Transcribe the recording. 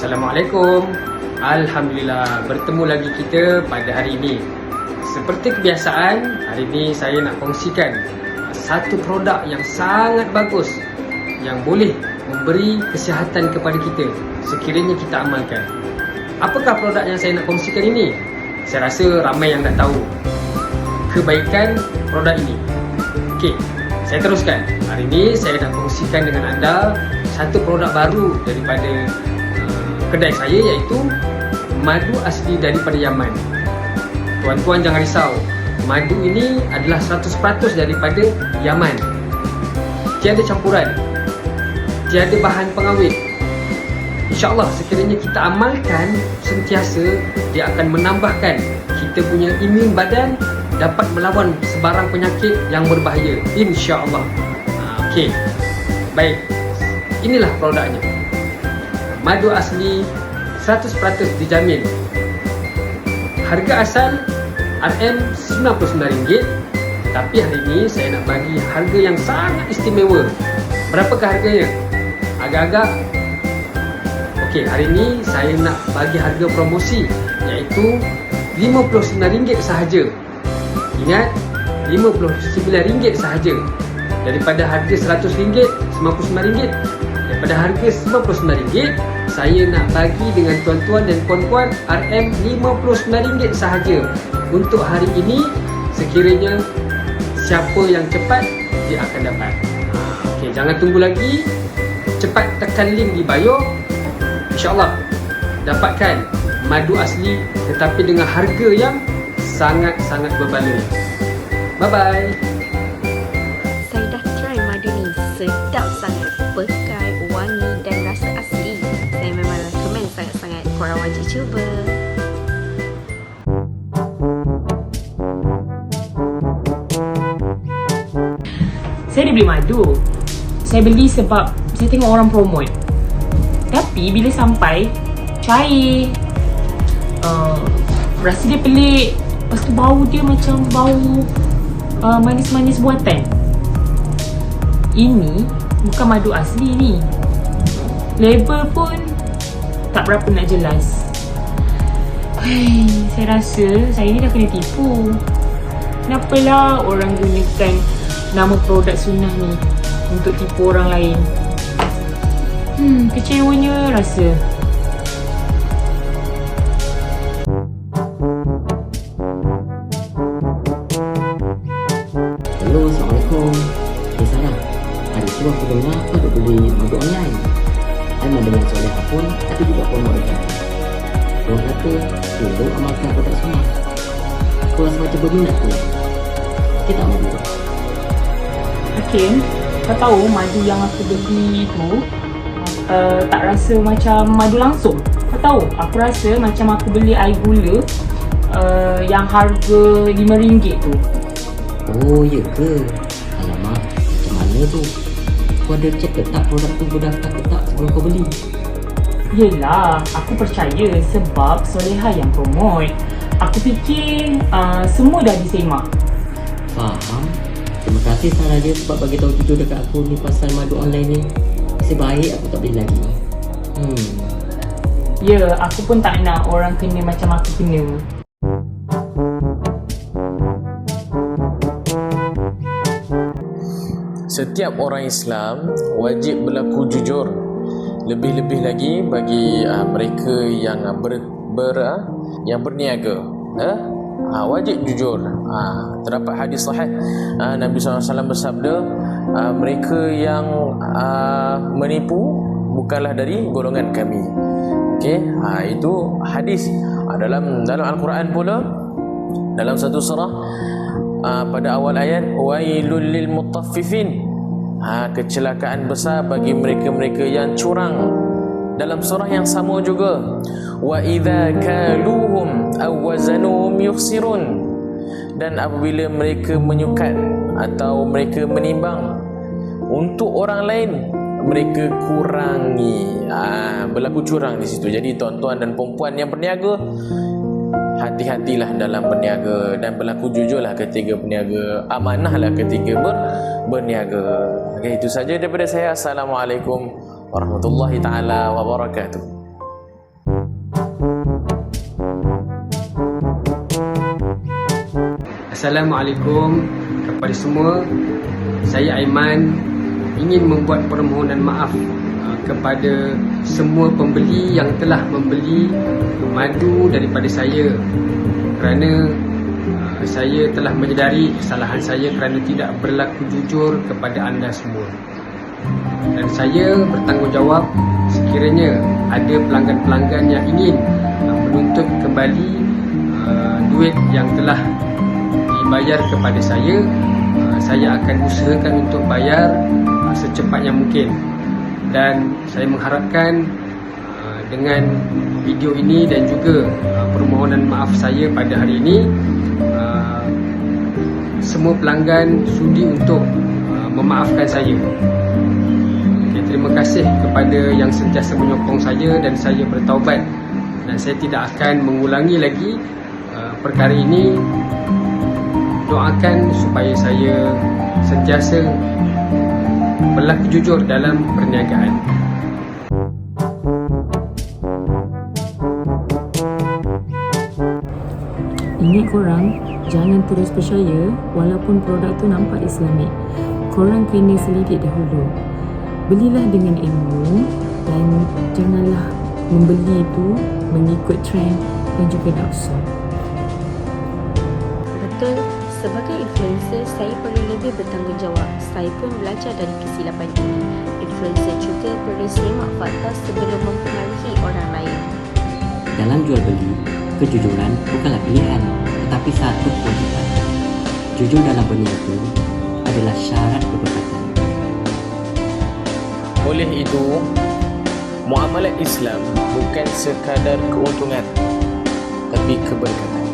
Assalamualaikum. Alhamdulillah bertemu lagi kita pada hari ini. Seperti kebiasaan, hari ini saya nak kongsikan satu produk yang sangat bagus yang boleh memberi kesihatan kepada kita sekiranya kita amalkan. Apakah produk yang saya nak kongsikan ini? Saya rasa ramai yang dah tahu kebaikan produk ini. Okey, saya teruskan. Hari ini saya nak kongsikan dengan anda satu produk baru daripada kedai saya iaitu madu asli daripada Yaman. Tuan-tuan jangan risau. Madu ini adalah 100% daripada Yaman. Tiada campuran. Tiada bahan pengawet. InsyaAllah sekiranya kita amalkan sentiasa dia akan menambahkan kita punya imun badan dapat melawan sebarang penyakit yang berbahaya insya-Allah. Ha, Okey. Baik. Inilah produknya. Madu asli 100% dijamin. Harga asal RM99 tapi hari ini saya nak bagi harga yang sangat istimewa. Berapakah harganya? Agak-agak Okey, hari ini saya nak bagi harga promosi iaitu RM59 sahaja. Ingat, RM59 sahaja. Daripada harga RM100, RM99. Daripada harga RM99, saya nak bagi dengan tuan-tuan dan puan-puan RM59 sahaja. Untuk hari ini, sekiranya siapa yang cepat, dia akan dapat. Okey, jangan tunggu lagi. Cepat tekan link di bio. InsyaAllah dapatkan madu asli tetapi dengan harga yang sangat-sangat berbaloi. Bye-bye. Saya dah try madu ni sedap sangat Cuba. Saya dah beli madu. Saya beli sebab Saya tengok orang promote. Tapi bila sampai Cair uh, Rasa dia pelik. Lepas tu bau dia macam bau uh, Manis-manis buatan. Ini Bukan madu asli ni. Label pun Tak berapa nak jelas Hei, Saya rasa Saya ni dah kena tipu Kenapalah orang gunakan nama produk sunnah ni untuk tipu orang lain? Hmm, kecewanya rasa. Hello, Assalamualaikum. Eh, Sarah. Hari tu aku dengar ada beli madu online. Aiman dengan soleha pun ada juga promo dekat. Orang kata, tolong amalkan produk sunnah. Kau rasa macam berminat tu? Kita amal dulu. Hakim, kau tahu madu yang aku beli tu uh, tak rasa macam madu langsung. Kau tahu, aku rasa macam aku beli air gula uh, yang harga RM5 tu. Oh, ya ke? Alamak, macam mana tu? Kau ada check ke tak produk tu berdaftar ke tak sebelum kau beli? Yelah, aku percaya sebab Soleha yang promote. Aku fikir uh, semua dah disemak. Faham? Terima kasih Sarah dia sebab bagi tahu jujur dekat aku ni pasal madu online ni. Nasib baik aku tak beli lagi. Hmm. Ya, aku pun tak nak orang kena macam aku kena. Setiap orang Islam wajib berlaku jujur. Lebih-lebih lagi bagi uh, mereka yang uh, ber, ber uh, yang berniaga. Ha? Ha, wajib jujur. Ha, terdapat hadis sahih uh, Nabi SAW bersabda, uh, mereka yang uh, menipu bukanlah dari golongan kami. Okey, ha, itu hadis ha, dalam dalam Al-Quran pula dalam satu surah uh, pada awal ayat wailul lil mutaffifin ha, kecelakaan besar bagi mereka-mereka yang curang. Dalam surah yang sama juga wa idza kaluhum aw wazanuhum yukhsirun. Dan apabila mereka menyukat atau mereka menimbang untuk orang lain mereka kurangi. Ha, berlaku curang di situ. Jadi tuan-tuan dan puan yang berniaga hati-hatilah dalam berniaga dan berlaku jujurlah ketika berniaga amanahlah ketika ber, berniaga. Okay, itu saja daripada saya. Assalamualaikum Warahmatullahi Ta'ala Wabarakatuh. Assalamualaikum kepada semua. Saya Aiman ingin membuat permohonan maaf kepada semua pembeli yang telah membeli madu daripada saya kerana uh, saya telah menyedari kesalahan saya kerana tidak berlaku jujur kepada anda semua. Dan saya bertanggungjawab sekiranya ada pelanggan-pelanggan yang ingin uh, menuntut kembali duit yang telah dibayar kepada saya saya akan usahakan untuk bayar secepatnya mungkin dan saya mengharapkan uh, dengan video ini dan juga uh, permohonan maaf saya pada hari ini uh, semua pelanggan sudi untuk memaafkan saya. Okay, terima kasih kepada yang sentiasa menyokong saya dan saya bertaubat. Dan saya tidak akan mengulangi lagi perkara ini. Doakan supaya saya sentiasa berlaku jujur dalam perniagaan. Ingat korang, jangan terus percaya walaupun produk tu nampak islamik. Korang kena selidik dahulu. Belilah dengan ilmu dan janganlah membeli itu mengikut trend dan juga nafsu. Sebagai influencer, saya perlu lebih bertanggungjawab. Saya pun belajar dari kesilapan ini. Influencer juga perlu semak fakta sebelum mempengaruhi orang lain. Dalam jual beli, kejujuran bukanlah pilihan, tetapi satu kewajiban. Jujur dalam berniaga adalah syarat keberkatan. Oleh itu, muamalat Islam bukan sekadar keuntungan tapi keberkatan.